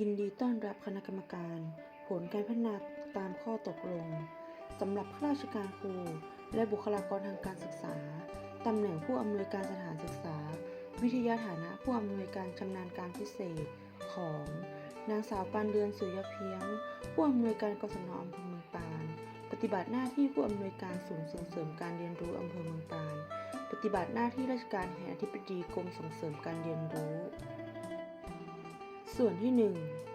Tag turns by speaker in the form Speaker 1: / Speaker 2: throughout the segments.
Speaker 1: ยินดีต้อนรับคณะกรรมการ ผลการพัฒนาตามข้อตกลงสำหรับข้าราชการครู และบุคลากรทางการศึกษาตำแหน่งผู้อำนวยการสถานศึกษา วิทยาฐานะผู้อำนวยการชำนาญการพิเศษของ นางสาวปานเดือนสุยเพียง ผู้อำนวยการกศนอำเภอเมืองปาน ปฏิบัติหน้าที่ผู้อำนวยการศูนย์ส่งเสริมการเรียนรู้อำเภอเมืองปาน ปฏิบัติหน้าที่ราชการแทนอธิบดีกรมส่งเสริมการเรียนรู้ ส่วนที่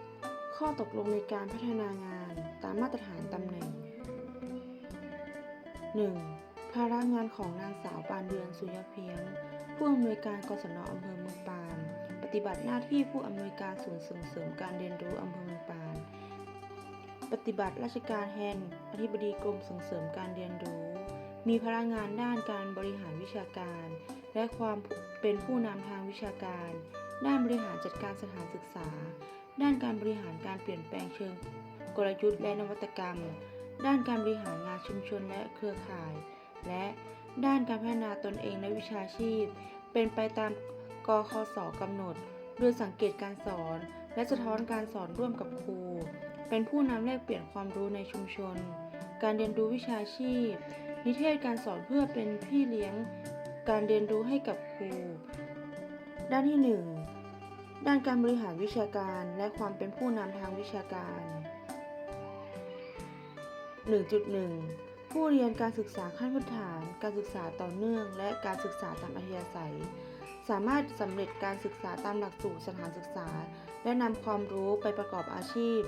Speaker 1: 1 ข้อตกลงในการพัฒนางานตามมาตรฐานตำแหน่ง 1. ภาระงานของนางสาวปานเดือนสุยเพียง ผู้อำนวยการกศนอำเภอเมืองปาน ปฏิบัติหน้าที่ผู้อำนวยการศูนย์ส่งเสริมการเรียนรู้อำเภอเมืองปาน ปฏิบัติราชการแทนอธิบดีกรมส่งเสริมการเรียนรู้ มีพลังงานด้านการบริหารวิชาการ และความเป็นผู้นำทางวิชาการ ด้านบริหารจัดการสถานศึกษา ด้านการบริหารการเปลี่ยนแปลงเชิง กลยุทธ์และนวัตกรรม ด้านการบริหารงานชุมชนและเครือข่าย และด้านการพัฒนาตนเองและวิชาชีพ เป็นไปตามกคสกำหนด โดยสังเกตการสอน และสะท้อนการสอนร่วมกับครู เป็นผู้นำแลกเปลี่ยนความรู้ในชุมชน การเรียนรู้วิชาชีพ นิเทศการสอนเพื่อเป็นพี่เลี้ยง การเรียนรู้ให้กับครู ด้านที่ 1 ด้านการบริหารวิชาการและความเป็นผู้นำทางวิชาการ 1.1 ผู้เรียนการศึกษาขั้นพื้นฐาน การศึกษาต่อเนื่อง และการศึกษาตามอัธยาศัย สามารถสำเร็จการศึกษาตามหลักสูตรสถานศึกษา และนำความรู้ไปประกอบอาชีพ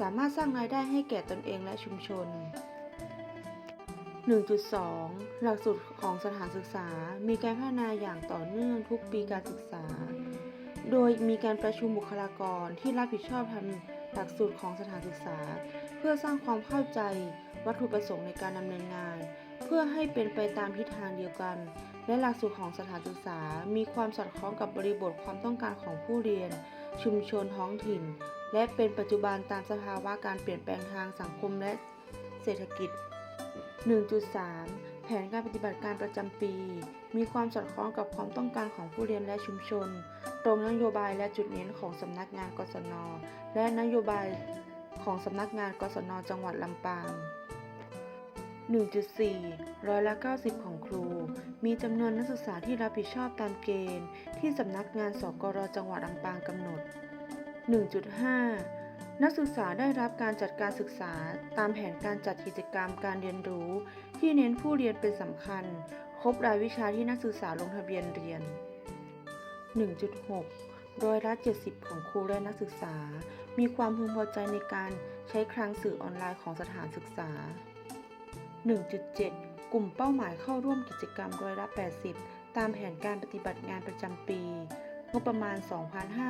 Speaker 1: สามารถสร้างรายได้ให้แก่ตนเองและชุมชน 1.2 หลักสูตรของสถานศึกษา มีการพัฒนาอย่างต่อเนื่องทุกปีการศึกษา โดยมีการประชุมบุคลากรที่รับผิดชอบทำหลักสูตรของสถานศึกษา เพื่อสร้างความเข้าใจวัตถุประสงค์ในการดำเนินงาน เพื่อให้เป็นไปตามทิศทางเดียวกัน และหลักสูตรของสถานศึกษา มีความสอดคล้องกับบริบทความต้องการของผู้เรียน ชุมชนท้องถิ่น และเป็นปัจจุบันตามสภาวะการเปลี่ยนแปลงทางสังคมและเศรษฐกิจ 1.3 แผนการปฏิบัติการประจำปี มีความสอดคล้องกับความต้องการของผู้เรียนและชุมชน ตรงนโยบายและจุดเน้นของสำนักงานกศน และนโยบายของสำนักงานกศน จังหวัดลำปาง 1.4 ร้อยละ 90 ของครู มีจำนวนนักศึกษาที่รับผิดชอบตามเกณฑ์ ที่สำนักงานสกรจังหวัดลำปางกำหนด 1.5 นักศึกษาได้รับการจัดการศึกษาตามแผนการจัดกิจกรรมการเรียนรู้ ที่เน้นผู้เรียนเป็นสำคัญ ครบรายวิชาที่นักศึกษาลงทะเบียนเรียน 1.6 ร้อยละ70 ของครูและนักศึกษา มีความพึงพอใจในการใช้คลังสื่อออนไลน์ของสถานศึกษา 1.7 กลุ่มเป้าหมายเข้าร่วมกิจกรรมร้อยละ80 ตามแผนการปฏิบัติงานประจำปี งบประมาณ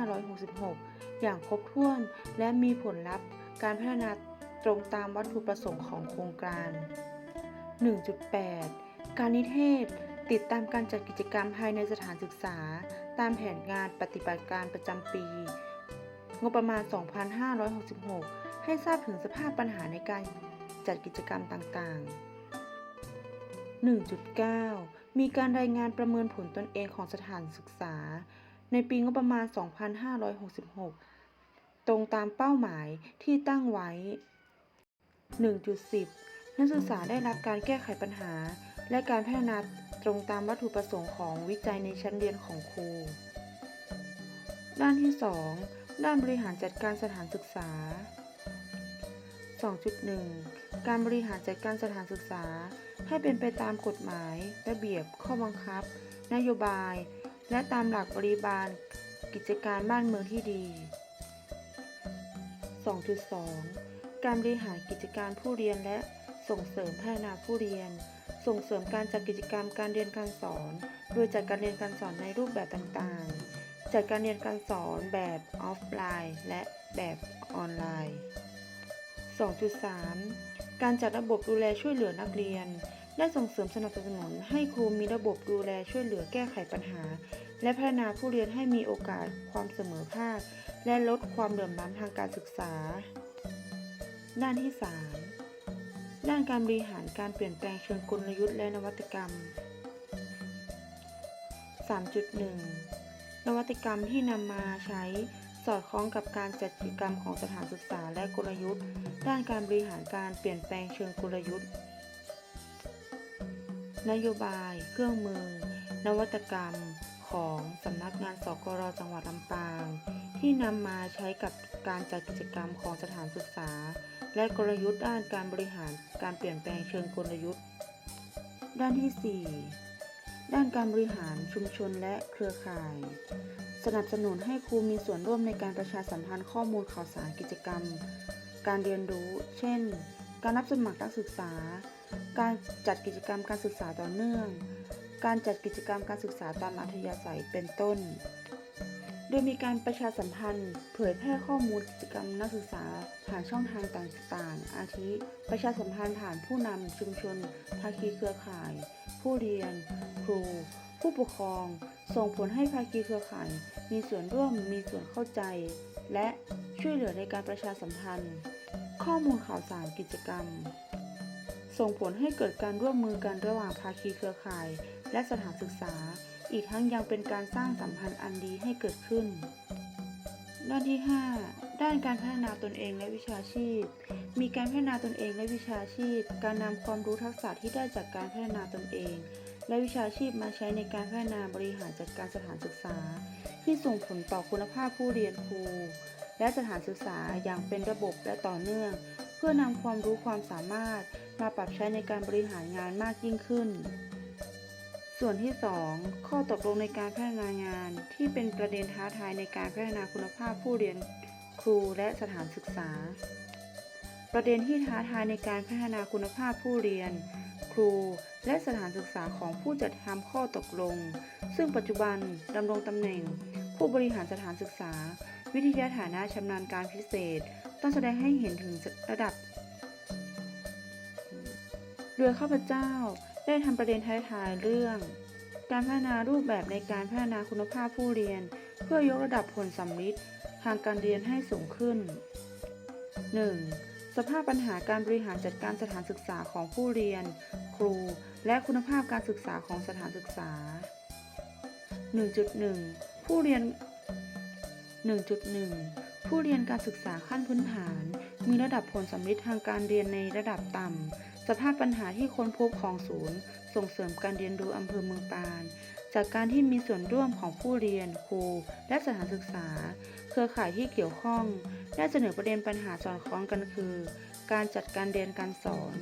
Speaker 1: 2566 อย่างครบถ้วน และมีผลลัพธ์การพัฒนาตรงตามวัตถุประสงค์ของโครงการ 1.8 การนิเทศ ติดตามการจัดกิจกรรมภายในสถานศึกษา ตามแผนงานปฏิบัติการประจำปี งบประมาณ 2566 ให้ทราบถึงสภาพปัญหาในการจัดกิจกรรมต่างๆ1.9 มีการรายงานประเมินผลตนเองของสถานศึกษา ในปีงบประมาณ 2566 ตรงตามเป้าหมายที่ตั้งไว้ 1.10 นักศึกษาได้รับการแก้ไขปัญหา และการพัฒนาตรงตามวัตถุประสงค์ของวิจัยในชั้นเรียนของครู ด้านที่ 2 ด้านบริหารจัดการสถานศึกษา 2.1 การบริหารจัดการสถานศึกษาให้เป็นไปตามกฎหมาย ระเบียบ ข้อบังคับ นโยบาย และตามหลักบริบาลกิจการบ้านเมืองที่ดี 2.2 การบริหารกิจการผู้เรียนและส่งเสริมพัฒนาผู้เรียน ส่งเสริมการจัดกิจกรรมการเรียนการสอน โดยจัดการเรียนการสอนในรูปแบบต่างๆ จัดการเรียนการสอนแบบออฟไลน์ และแบบออนไลน์ 2.3 การจัดระบบดูแลช่วยเหลือนักเรียน และส่งเสริมสนับสนุนให้ครูมีระบบดูแลช่วยเหลือแก้ไขปัญหา และพัฒนาผู้เรียนให้มีโอกาสความเสมอภาค และลดความเหลื่อมล้ำทางการศึกษา ด้านที่ 3 ด้านการบริหารการเปลี่ยนแปลงเชิงกลยุทธ์และนวัตกรรม 3.1 นวัตกรรมที่นำมาใช้สอดคล้องกับการจัดกิจกรรมของสถานศึกษาและกลยุทธ์ ด้านการบริหารการเปลี่ยนแปลงเชิงกลยุทธ์ นโยบาย เครื่องมือ นวัตกรรม ของสำนักงานสกรจังหวัดลำปาง ที่นำมาใช้กับการจัดกิจกรรมของสถานศึกษา และกลยุทธ์ด้านการบริหารการเปลี่ยนแปลงเชิงกลยุทธ์ ด้านที่ 4 ด้านการบริหารชุมชนและเครือข่าย สนับสนุนให้ครูมีส่วนร่วมในการประชาสัมพันธ์ข้อมูลข่าวสารกิจกรรม การเรียนรู้ เช่น การรับสมัครนักศึกษา การจัดกิจกรรมการศึกษาต่อเนื่อง การจัดกิจกรรมการศึกษาตามอัธยาศัยเป็นต้น โดยมีการประชาสัมพันธ์ เผยแพร่ข้อมูลกิจกรรมนักศึกษาผ่านช่องทางต่างๆ อาทิ ประชาสัมพันธ์ผ่านผู้นำชุมชน ภาคีเครือข่าย ผู้เรียน ครู ผู้ปกครอง ส่งผลให้ภาคีเครือข่าย มีส่วนร่วมมีส่วนเข้าใจ และช่วยเหลือในการประชาสัมพันธ์ ข้อมูลข่าวสารกิจกรรม ส่งผลให้เกิดการร่วมมือกันระหว่างภาคีเครือข่าย และสถานศึกษา อีกทั้งยังเป็นการสร้างสัมพันธ์อันดีให้เกิดขึ้น ด้านที่ 5 ด้านการพัฒนาตนเองและวิชาชีพ มีการพัฒนาตนเองและวิชาชีพ การนำความรู้ทักษะที่ได้จากการพัฒนาตนเอง และวิชาชีพมาใช้ในการพัฒนาบริหารจัดการสถานศึกษา ที่ส่งผลต่อคุณภาพผู้เรียนครูและสถานศึกษาอย่างเป็นระบบและต่อเนื่อง พื่อนำความรู้ความสามารถมาปรับใช้ในการบริหารงานมากยิ่งขึ้น ส่วนที่ 2 ข้อตกลงในการพัฒนางาน ที่เป็นประเด็นท้าทายในการพัฒนาคุณภาพผู้เรียนครูและสถานศึกษา ประเด็นที่ท้าทายในการพัฒนาคุณภาพผู้เรียน ครูและสถานศึกษาของผู้จัดทำข้อตกลง ซึ่งปัจจุบันดำรงตำแหน่ง ผู้บริหารสถานศึกษา วิทยาฐานะชำนาญการพิเศษ ต้องแสดงให้เห็นถึงระดับโดยข้าพเจ้าได้ทำประเด็นท้ายๆเรื่อง การพัฒนารูปแบบในการพัฒนาคุณภาพผู้เรียน เพื่อยกระดับผลสัมฤทธิ์ทางการเรียนให้สูงขึ้น 1. สภาพปัญหาการบริหารจัดการสถานศึกษาของผู้เรียน ครู และคุณภาพการศึกษาของสถานศึกษา 1.1 ผู้เรียน 1.1 ผู้เรียนการศึกษาขั้นพื้นฐาน มีระดับผลสัมฤทธิ์ทางการเรียนในระดับต่ำ สภาพปัญหาที่ค้นพบของศูนย์ ส่งเสริมการเรียนรู้อำเภอเมืองปาน จากการที่มีส่วนร่วมของผู้เรียน ครู และสถานศึกษา เครือข่ายที่เกี่ยวข้องได้เสนอประเด็นปัญหาสอดคล้องกันคือ การจัดการเรียนการสอน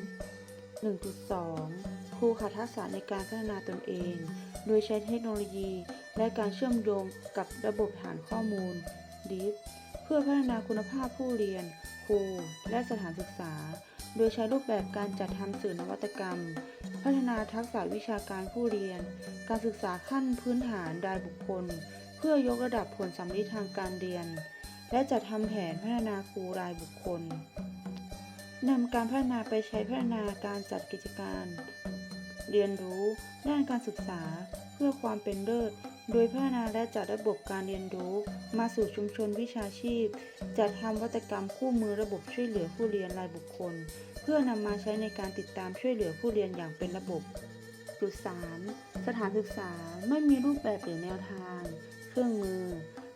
Speaker 1: 1.2 ครูขาดทักษะในการพัฒนาตนเอง โดยใช้เทคโนโลยี และการเชื่อมโยงกับระบบฐานข้อมูล DIP พื่อพัฒนาคุณภาพผู้เรียน ครู และสถานศึกษา โดยใช้รูปแบบการจัดทำสื่อนวัตกรรม พัฒนาทักษะวิชาการผู้เรียน การศึกษาขั้นพื้นฐานรายบุคคล เพื่อยกระดับผลสัมฤทธิ์ทางการเรียน และจัดทำแผนพัฒนาครูรายบุคคลนำการพัฒนาไปใช้พัฒนาการจัดกิจการ เรียนรู้ด้านการศึกษาเพื่อความเป็นเลิศ โดยพัฒนาและจัดระบบการเรียนรู้ มาสู่ชุมชนวิชาชีพ จัดทำวัตกรรมคู่มือระบบช่วยเหลือผู้เรียนรายบุคคล เพื่อนำมาใช้ในการติดตามช่วยเหลือผู้เรียนอย่างเป็นระบบ จุด 3 สถานศึกษาไม่มีรูปแบบหรือแนวทาง เครื่องมือ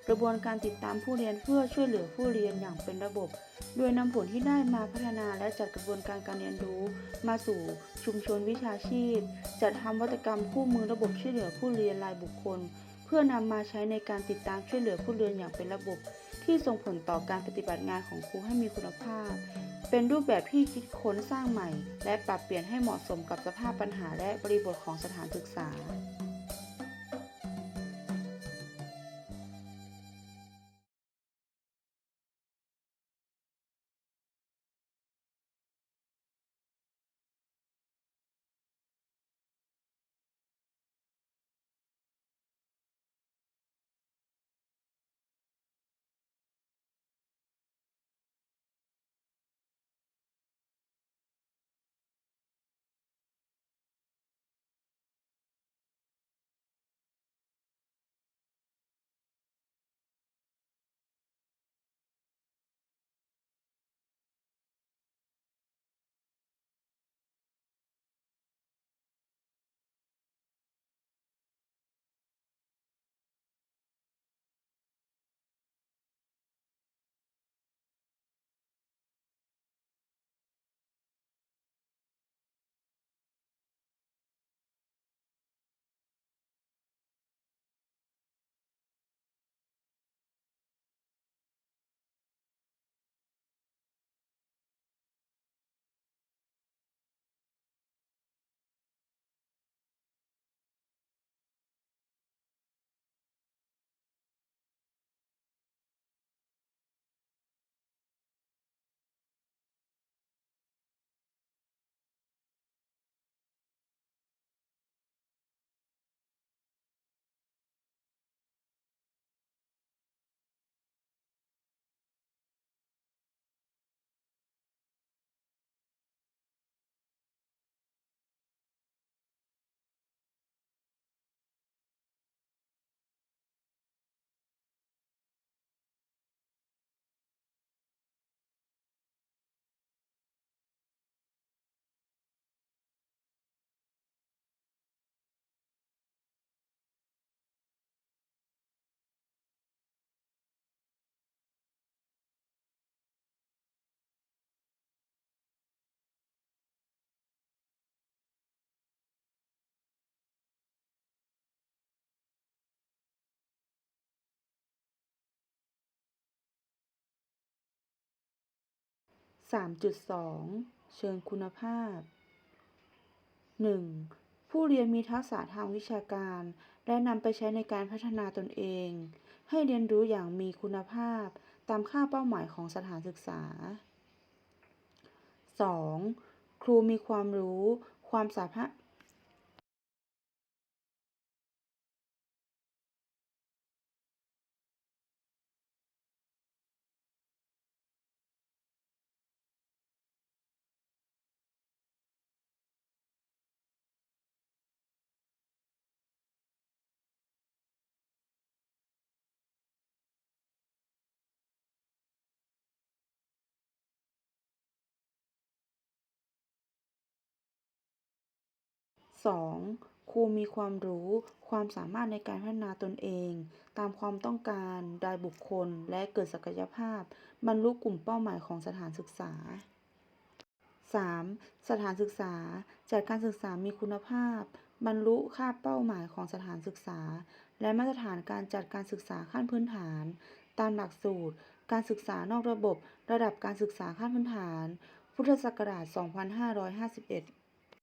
Speaker 1: กระบวนการติดตามผู้เรียนเพื่อช่วยเหลือผู้เรียนอย่างเป็นระบบ โดยนำผลที่ได้มาพัฒนาและจัดกระบวนการการเรียนรู้ มาสู่ชุมชนวิชาชีพ จัดทำวัตกรรมคู่มือระบบช่วยเหลือผู้เรียนรายบุคคล พื่อนำมาใช้ในการติดตามช่วยเหลือผู้เรียนอย่างเป็นระบบ ที่ส่งผลต่อการปฏิบัติงานของครูให้มีคุณภาพ เป็นรูปแบบที่คิดค้นสร้างใหม่ และปรับเปลี่ยนให้เหมาะสมกับสภาพปัญหาและบริบทของสถานศึกษา 3.2 เชิงคุณภาพ 1. ผู้เรียนมีทักษะทางวิชาการ และนำไปใช้ในการพัฒนาตนเอง ให้เรียนรู้อย่างมีคุณภาพ ตามค่าเป้าหมายของสถานศึกษา 2. ครูมีความรู้ ความสามารถ 2. ครูมีความรู้ ความสามารถในการพัฒนาตนเอง ตามความต้องการรายบุคคล และเกิดศักยภาพ บรรลุกลุ่มเป้าหมายของสถานศึกษา 3. สถานศึกษา จัดการศึกษามีคุณภาพ บรรลุค่าเป้าหมายของสถานศึกษา และมาตรฐานการจัดการศึกษาขั้นพื้นฐาน ตามหลักสูตร การศึกษานอกระบบ ระดับการศึกษาขั้นพื้นฐาน พุทธศักราช 2551